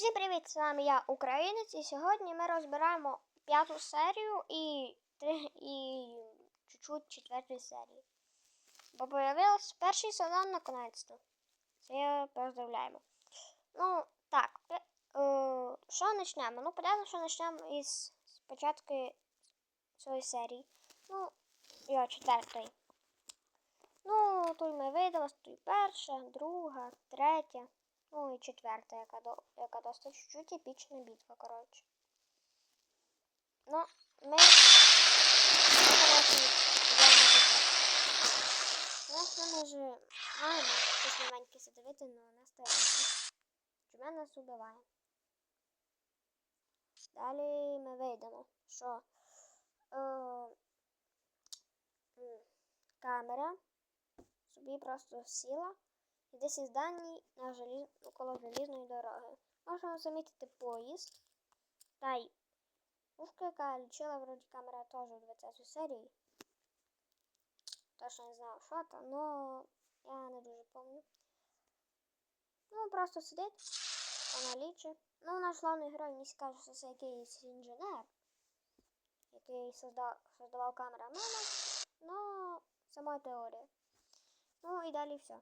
Всім привіт! З вами я, Українець, і сьогодні ми розбираємо п'яту серію і і чуть-чуть четверту серію. Бо появився перший сезон наконець-то. Це поздравляємо. Ну, так, е, що почнемо? Ну, понятно, що почнемо із спочатку цієї серії. Ну, я четвертої. Ну, тут ми видали, тут перша, друга, третя. Ну і четверта, яка, до, яка досить чуть-чуть епічна битва, коротше. Ну, ми. Таке. Звісно, ми ж маємо щось новеньке задивити, але не стараємося. Чому нас убиває? Далі ми вийдемо, що е, камера собі просто сіла десь із дані на желіз... коло залізної дороги. Можемо замітити поїзд. Та й пушка, яка лічила вроді камера теж у 20 серії. Точно не знаю, що там, но я не дуже пам'ятаю. Ну, просто сидить, вона лічить. Ну, наш главний герой мені скаже, що це якийсь інженер, який создав, создавав камерамена, но моя теорія. Ну і далі все.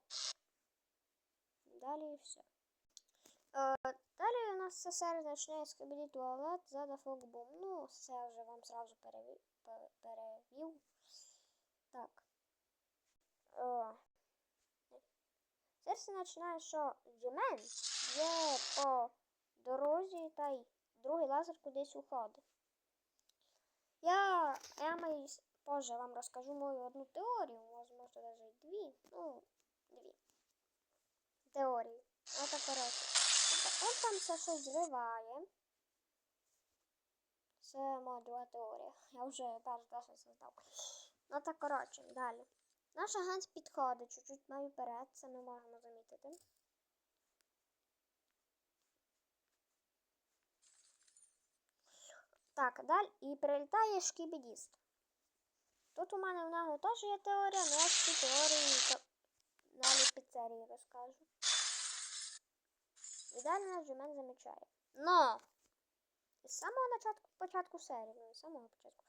Далі все. Е, далі у нас все серія починає скибіді туалет за дефокбум. Ну, це вже вам перевів. перевів. Так. Е, Серце починає, що Джемен є по дорозі та й другий лазер кудись уходить. Я, я маю позже вам розкажу мою одну теорію, можливо, навіть дві. Ну, дві теорії. Ото коротше. Он там все щось зриває. Це моя друга теорія. Я вже перш даже создав. Ну так коротше, далі. Наш агент підходить чуть-чуть маю вперед, це ми можемо замітити. Так, далі і прилітає шкібідіст. Тут у мене в нього теж є теорія, але я ці теорії далі піцерії розкажу. І далі нас Джемен замічає. Но! З самого початку, початку серії, ну, з самого початку.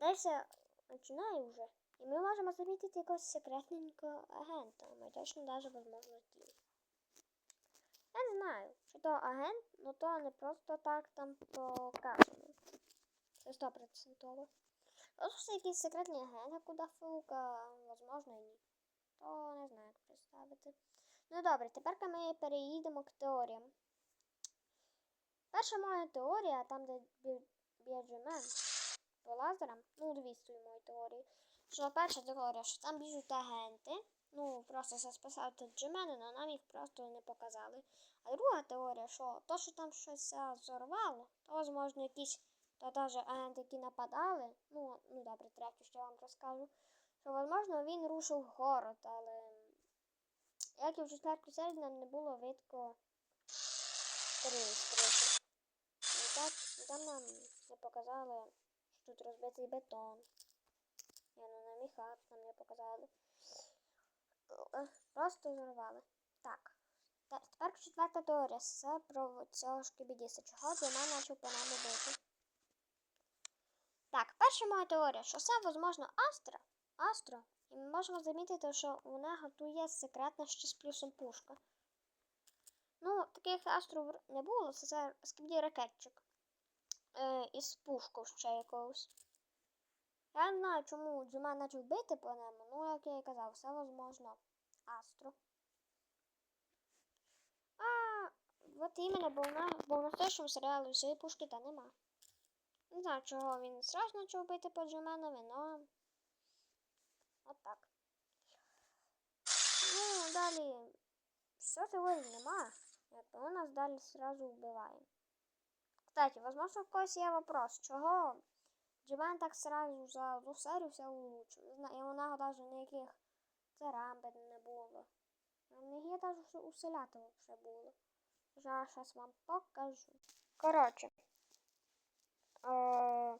Далі починає вже. І ми можемо замітити якогось секретненького агента. Ми точно навіть возможно тіл. Я не знаю, чи то агент, но то не просто так там показано. Це стопроцентово. Просто це якийсь секретний агент, а куди фука, возможно, і ні. То не знаю, як представити. Ну добре, тепер ми переїдемо к теоріям. Перша моя теорія, там, де Біаджемен по лазерам, ну, дві з моєї теорії. Що перша теорія, що там біжуть агенти, ну, просто це спасати Джемена, але нам їх просто не показали. А друга теорія, що то, що там щось зорвало, то, можливо, якісь то теж агенти, які нападали, ну, ну добре, третю, я вам розкажу, що, можливо, він рушив в город, але як і в четвертій серії нам не було видко стріли. І так, і там нам не показали, що тут розбитий бетон. Я ну на міхат нам не показали. Е, Просто зорвали. Так. Тепер четверта теорія. Це про цього шкібідіса. Чого Джеман почав по. Так, перша моя теорія, що це, можливо, Астра. Астро. І ми можемо замітити, що у нього тут є секретна ще з плюсом пушка. Ну, таких астрів не було, це скібді ракетчик. Е, із пушкою ще якогось. Я не знаю, чому Джума почав бити по ньому, ну, як я і казав, все возможно Астро. А, от іменно, бо в нас бо в настоящому серіалі всієї пушки та нема. Не знаю, чого він сразу почав бити по Джуменові, но От так. Ну, далі все теорії нема. Якби у нас далі сразу вбиває. Кстати, возможно, в когось є вопрос, чого Джиман так сразу за одну серію все улучшив. Знаю, і у нього навіть ніяких царамбин не було. У них є навіть усиляти вже було. Зараз вам покажу. Коротше. Э,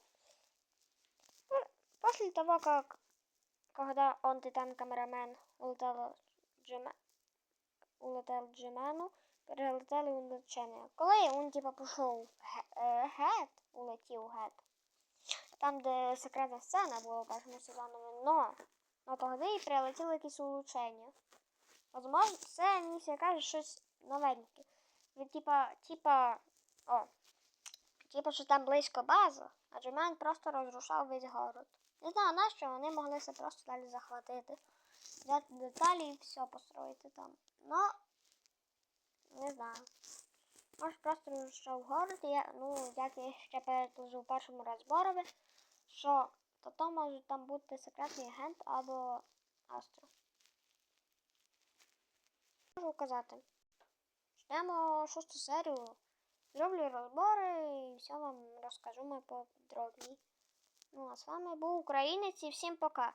После того, как когда он титан камерамен улетел Джеме... улетел Джемену, прилетели у Коли він типа пішов е, гет, улетів гет, там, де секретна сцена була у першому сезоні, но, но тоді прилетіло якісь улучшення. Возможно, це мені каже щось новеньке. Від типа, типа, о, типа, що там близько база, а Джемен просто розрушав весь город. Не знаю, нащо вони могли це просто далі захватити. Взяти деталі і все построїти там. Ну, не знаю. Може просто розрушав город, і я, ну, як я ще переложив у першому розборові, що то то може там бути секретний агент або Астро. Можу казати. Ждемо шосту серію. Зроблю розбори і все вам розкажу ми подробні. Ну, а з вами був Українець і всім пока.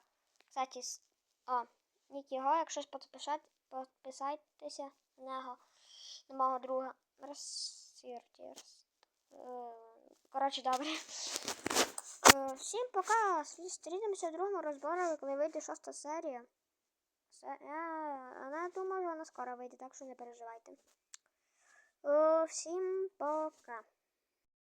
Кстати, о, Нікі Го, якщо підписати, підписайтеся на на мого друга. Розсіртірс. Коротше, добре. Е, Всім пока. Зустрінемося в другому розборі, коли вийде шоста серія. Я, думаю, вона скоро вийде, так що не переживайте. Е, Всім пока.